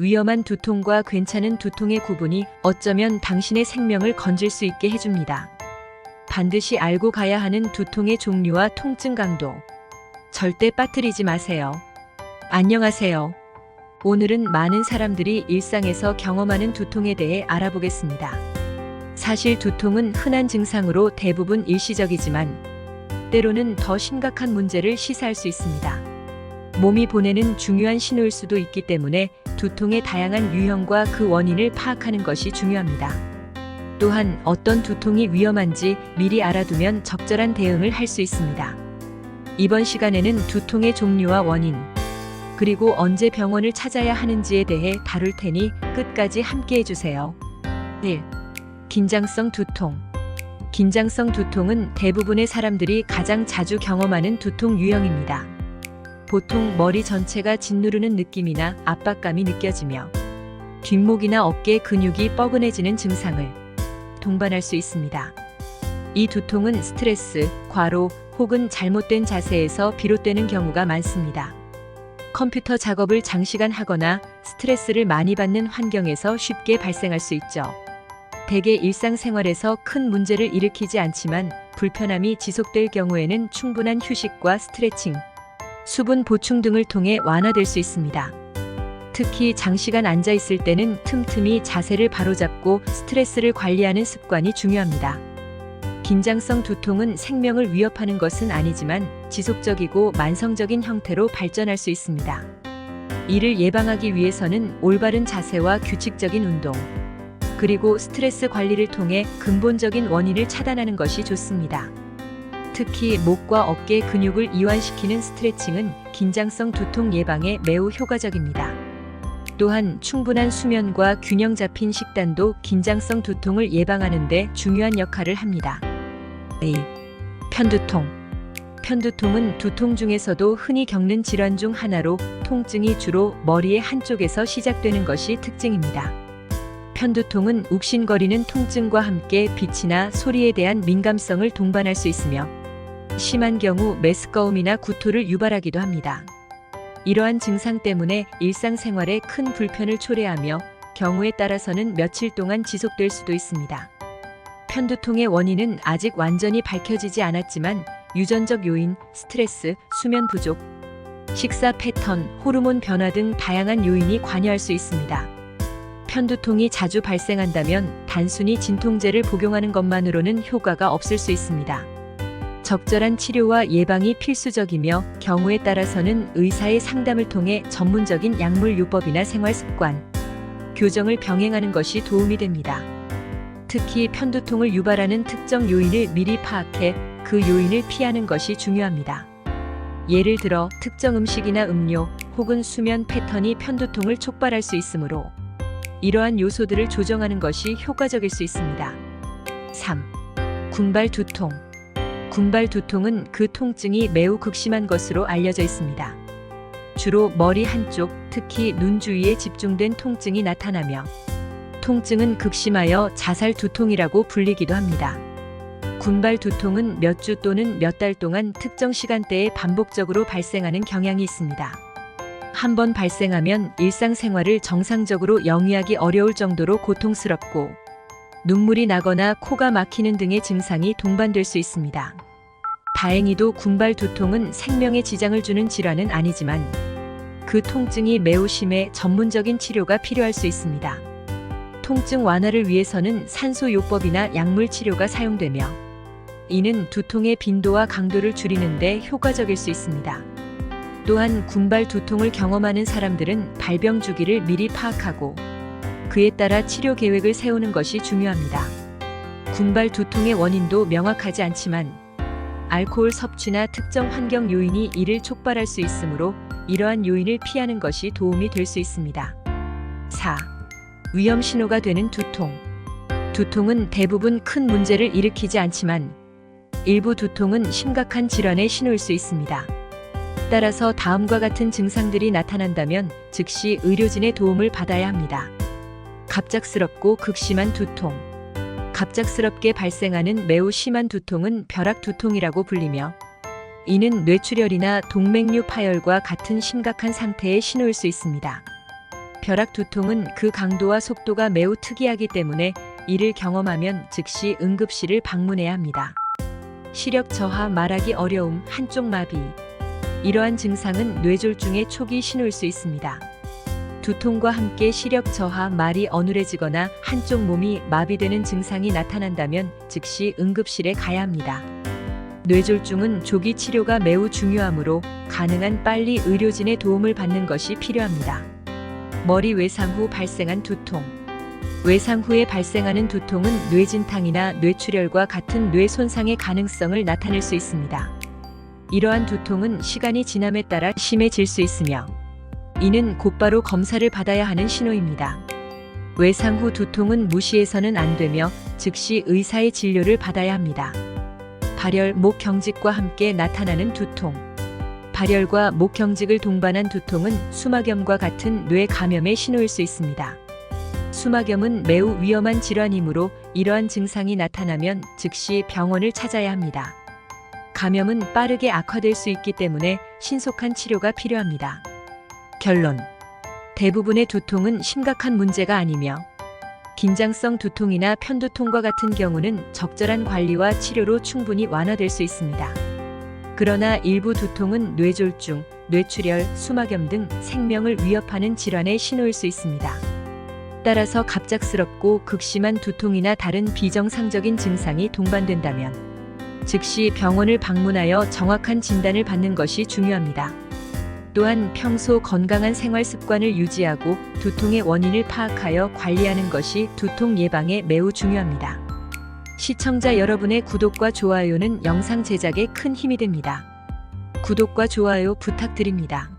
위험한 두통과 괜찮은 두통의 구분이 어쩌면 당신의 생명을 건질 수 있게 해줍니다. 반드시 알고 가야 하는 두통의 종류와 통증 강도. 절대 빠뜨리지 마세요. 안녕하세요. 오늘은 많은 사람들이 일상에서 경험하는 두통에 대해 알아보겠습니다. 사실 두통은 흔한 증상으로 대부분 일시적이지만 때로는 더 심각한 문제를 시사할 수 있습니다. 몸이 보내는 중요한 신호일 수도 있기 때문에 두통의 다양한 유형과 그 원인을 파악하는 것이 중요합니다. 또한 어떤 두통이 위험한지 미리 알아두면 적절한 대응을 할 수 있습니다. 이번 시간에는 두통의 종류와 원인, 그리고 언제 병원을 찾아야 하는지에 대해 다룰 테니 끝까지 함께 해주세요. 1. 긴장성 두통. 긴장성 두통은 대부분의 사람들이 가장 자주 경험하는 두통 유형입니다. 보통 머리 전체가 짓누르는 느낌이나 압박감이 느껴지며 뒷목이나 어깨 근육이 뻐근해지는 증상을 동반할 수 있습니다. 이 두통은 스트레스, 과로 혹은 잘못된 자세에서 비롯되는 경우가 많습니다. 컴퓨터 작업을 장시간 하거나 스트레스를 많이 받는 환경에서 쉽게 발생할 수 있죠. 대개 일상생활에서 큰 문제를 일으키지 않지만 불편함이 지속될 경우에는 충분한 휴식과 스트레칭, 수분 보충 등을 통해 완화될 수 있습니다. 특히 장시간 앉아 있을 때는 틈틈이 자세를 바로잡고 스트레스를 관리하는 습관이 중요합니다. 긴장성 두통은 생명을 위협하는 것은 아니지만 지속적이고 만성적인 형태로 발전할 수 있습니다. 이를 예방하기 위해서는 올바른 자세와 규칙적인 운동, 그리고 스트레스 관리를 통해 근본적인 원인을 차단하는 것이 좋습니다. 특히 목과 어깨 근육을 이완시키는 스트레칭은 긴장성 두통 예방에 매우 효과적입니다. 또한 충분한 수면과 균형 잡힌 식단도 긴장성 두통을 예방하는 데 중요한 역할을 합니다. A. 편두통. 편두통은 두통 중에서도 흔히 겪는 질환 중 하나로 통증이 주로 머리의 한쪽에서 시작되는 것이 특징입니다. 편두통은 욱신거리는 통증과 함께 빛이나 소리에 대한 민감성을 동반할 수 있으며 심한 경우 메스꺼움이나 구토를 유발하기도 합니다. 이러한 증상 때문에 일상생활에 큰 불편을 초래하며 경우에 따라서는 며칠 동안 지속될 수도 있습니다. 편두통의 원인은 아직 완전히 밝혀지지 않았지만 유전적 요인, 스트레스, 수면 부족, 식사 패턴, 호르몬 변화 등 다양한 요인이 관여할 수 있습니다. 편두통이 자주 발생한다면 단순히 진통제를 복용하는 것만으로는 효과가 없을 수 있습니다. 적절한 치료와 예방이 필수적이며 경우에 따라서는 의사의 상담을 통해 전문적인 약물 요법이나 생활 습관, 교정을 병행하는 것이 도움이 됩니다. 특히 편두통을 유발하는 특정 요인을 미리 파악해 그 요인을 피하는 것이 중요합니다. 예를 들어 특정 음식이나 음료 혹은 수면 패턴이 편두통을 촉발할 수 있으므로 이러한 요소들을 조정하는 것이 효과적일 수 있습니다. 3. 군발 두통. 군발 두통은 그 통증이 매우 극심한 것으로 알려져 있습니다. 주로 머리 한쪽, 특히 눈 주위에 집중된 통증이 나타나며 통증은 극심하여 자살 두통이라고 불리기도 합니다. 군발 두통은 몇 주 또는 몇 달 동안 특정 시간대에 반복적으로 발생하는 경향이 있습니다. 한 번 발생하면 일상생활을 정상적으로 영위하기 어려울 정도로 고통스럽고 눈물이 나거나 코가 막히는 등의 증상이 동반될 수 있습니다. 다행히도 군발 두통은 생명에 지장을 주는 질환은 아니지만 그 통증이 매우 심해 전문적인 치료가 필요할 수 있습니다. 통증 완화를 위해서는 산소요법이나 약물 치료가 사용되며 이는 두통의 빈도와 강도를 줄이는데 효과적일 수 있습니다. 또한 군발 두통을 경험하는 사람들은 발병 주기를 미리 파악하고 그에 따라 치료 계획을 세우는 것이 중요합니다. 군발 두통의 원인도 명확하지 않지만 알코올 섭취나 특정 환경 요인이 이를 촉발할 수 있으므로 이러한 요인을 피하는 것이 도움이 될 수 있습니다. 4. 위험 신호가 되는 두통. 두통은 대부분 큰 문제를 일으키지 않지만 일부 두통은 심각한 질환의 신호일 수 있습니다. 따라서 다음과 같은 증상들이 나타난다면 즉시 의료진의 도움을 받아야 합니다. 갑작스럽고 극심한 두통. 갑작스럽게 발생하는 매우 심한 두통은 벼락 두통이라고 불리며 이는 뇌출혈이나 동맥류 파열과 같은 심각한 상태의 신호일 수 있습니다. 벼락 두통은 그 강도와 속도가 매우 특이하기 때문에 이를 경험하면 즉시 응급실을 방문해야 합니다. 시력 저하, 말하기 어려움, 한쪽 마비. 이러한 증상은 뇌졸중의 초기 신호일 수 있습니다. 두통과 함께 시력 저하, 말이 어눌해지거나 한쪽 몸이 마비되는 증상이 나타난다면 즉시 응급실에 가야 합니다. 뇌졸중은 조기 치료가 매우 중요하므로 가능한 빨리 의료진의 도움을 받는 것이 필요합니다. 머리 외상 후 발생한 두통. 외상 후에 발생하는 두통은 뇌진탕이나 뇌출혈과 같은 뇌 손상의 가능성을 나타낼 수 있습니다. 이러한 두통은 시간이 지남에 따라 심해질 수 있으며 이는 곧바로 검사를 받아야 하는 신호입니다. 외상 후 두통은 무시해서는 안 되며 즉시 의사의 진료를 받아야 합니다. 발열, 목 경직과 함께 나타나는 두통. 발열과 목 경직을 동반한 두통은 수막염과 같은 뇌 감염의 신호일 수 있습니다. 수막염은 매우 위험한 질환이므로 이러한 증상이 나타나면 즉시 병원을 찾아야 합니다. 감염은 빠르게 악화될 수 있기 때문에 신속한 치료가 필요합니다. 결론. 대부분의 두통은 심각한 문제가 아니며 긴장성 두통이나 편두통과 같은 경우는 적절한 관리와 치료로 충분히 완화될 수 있습니다. 그러나 일부 두통은 뇌졸중, 뇌출혈, 수막염 등 생명을 위협하는 질환의 신호일 수 있습니다. 따라서 갑작스럽고 극심한 두통이나 다른 비정상적인 증상이 동반된다면 즉시 병원을 방문하여 정확한 진단을 받는 것이 중요합니다. 또한 평소 건강한 생활 습관을 유지하고 두통의 원인을 파악하여 관리하는 것이 두통 예방에 매우 중요합니다. 시청자 여러분의 구독과 좋아요는 영상 제작에 큰 힘이 됩니다. 구독과 좋아요 부탁드립니다.